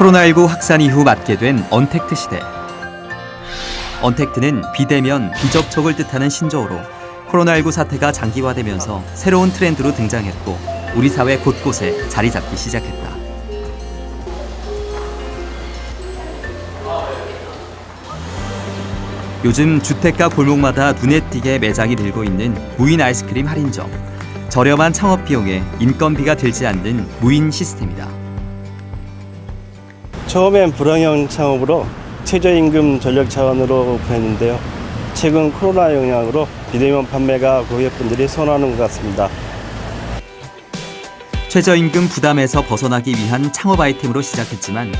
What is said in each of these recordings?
코로나19 확산 이후 맞게 된 언택트 시대. 언택트는 비대면, 비접촉을 뜻하는 신조어로 코로나19 사태가 장기화되면서 새로운 트렌드로 등장했고 우리 사회 곳곳에 자리 잡기 시작했다. 요즘 주택가 골목마다 눈에 띄게 매장이 늘고 있는 무인 아이스크림 할인점. 저렴한 창업 비용에 인건비가 들지 않는 무인 시스템이다. 처음엔 불황형 창업으로 최저임금 전력 차원으로 오픈했는데요. 최근 코로나 영향으로 비대면 판매가 고객분들이 선호하는 것 같습니다. 최저임금 부담에서 벗어나기 위한 창업 아이템으로 시작했지만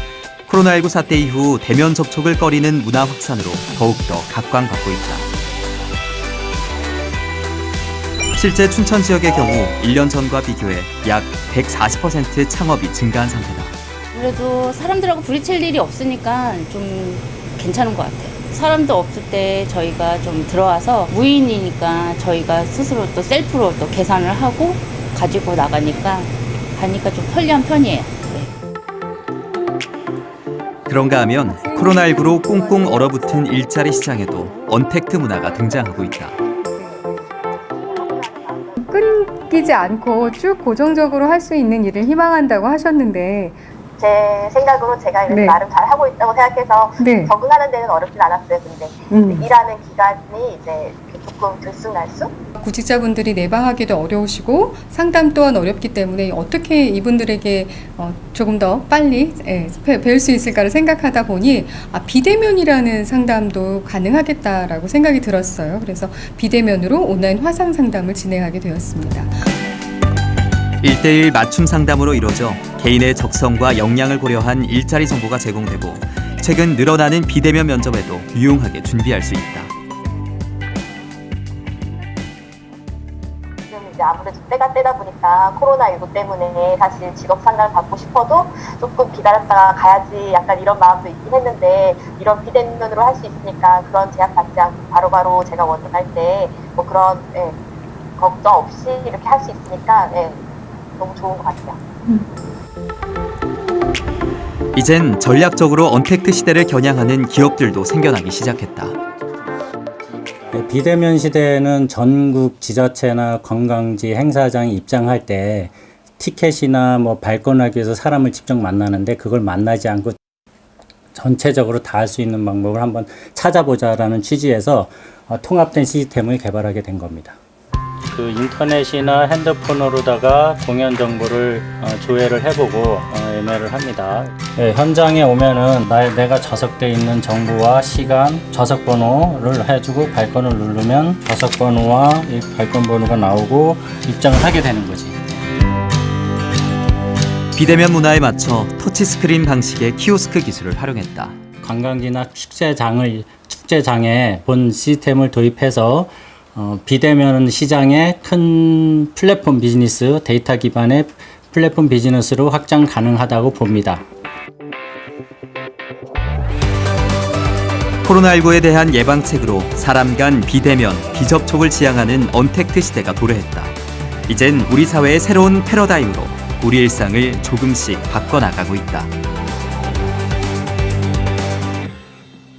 코로나19 사태 이후 대면 접촉을 꺼리는 문화 확산으로 더욱더 각광받고 있다. 실제 춘천 지역의 경우 1년 전과 비교해 약 140% 창업이 증가한 상태다. 그래도 사람들하고 부딪힐 일이 없으니까 좀 괜찮은 것 같아요. 사람도 없을 때 저희가 좀 들어와서 무인이니까 저희가 스스로 또 셀프로 또 계산을 하고 가지고 나가니까 가니까 좀 편리한 편이에요. 네. 그런가 하면 코로나19로 꽁꽁 얼어붙은 일자리 시장에도 언택트 문화가 등장하고 있다. 끊기지 않고 쭉 고정적으로 할 수 있는 일을 희망한다고 하셨는데 제 생각으로 제가 이렇게 네. 나름 잘 하고 있다고 생각해서 네. 적응하는 데는 어렵진 않았어요. 근데 음. 일하는 기간이 이제 조금 들쑥날쑥 구직자분들이 내방하기도 어려우시고 상담 또한 어렵기 때문에 어떻게 이분들에게 어, 조금 더 빨리 예, 배- 배울 수 있을까를 생각하다 보니 아, 비대면이라는 상담도 가능하겠다라고 생각이 들었어요. 그래서 비대면으로 온라인 화상 상담을 진행하게 되었습니다. 1대1 맞춤 상담으로 이루어져 개인의 적성과 역량을 고려한 일자리 정보가 제공되고 최근 늘어나는 비대면 면접에도 유용하게 준비할 수 있다. 지금 이제 아무래도 때가 때다 보니까 코로나19 때문에 사실 직업 상담을 받고 싶어도 조금 기다렸다가 가야지 약간 이런 마음도 있긴 했는데 이런 비대면으로 할 수 있으니까 그런 제약 받지 않고 바로바로 제가 원할 때 뭐 그런 예, 걱정 없이 이렇게 할 수 있으니까 예, 너무 좋은 것 같아요. 이젠 전략적으로 언택트 시대를 겨냥하는 기업들도 생겨나기 시작했다. 네, 비대면 시대에는 전국 지자체나 관광지 행사장 입장할 때 티켓이나 뭐 발권하기 위해서 사람을 직접 만나는데 그걸 만나지 않고 전체적으로 다 할 수 있는 방법을 한번 찾아보자라는 취지에서 어, 통합된 시스템을 개발하게 된 겁니다. 그 인터넷이나 핸드폰으로다가 공연 정보를 어, 조회를 해보고 어, 예매를 합니다. 네, 현장에 오면은 나, 내가 좌석돼 있는 정보와 시간, 좌석 번호를 해주고 발권을 누르면 좌석 번호와 이 발권 번호가 나오고 입장을 하게 되는 거지. 비대면 문화에 맞춰 터치스크린 방식의 키오스크 기술을 활용했다. 관광지나 축제장을 축제장에 본 시스템을 도입해서 어, 비대면 시장의 큰 플랫폼 비즈니스 데이터 기반의 플랫폼 비즈니스로 확장 가능하다고 봅니다. 코로나19에 대한 예방책으로 사람 간 비대면, 비접촉을 지향하는 언택트 시대가 도래했다. 이젠 우리 사회의 새로운 패러다임으로 우리 일상을 조금씩 바꿔나가고 있다.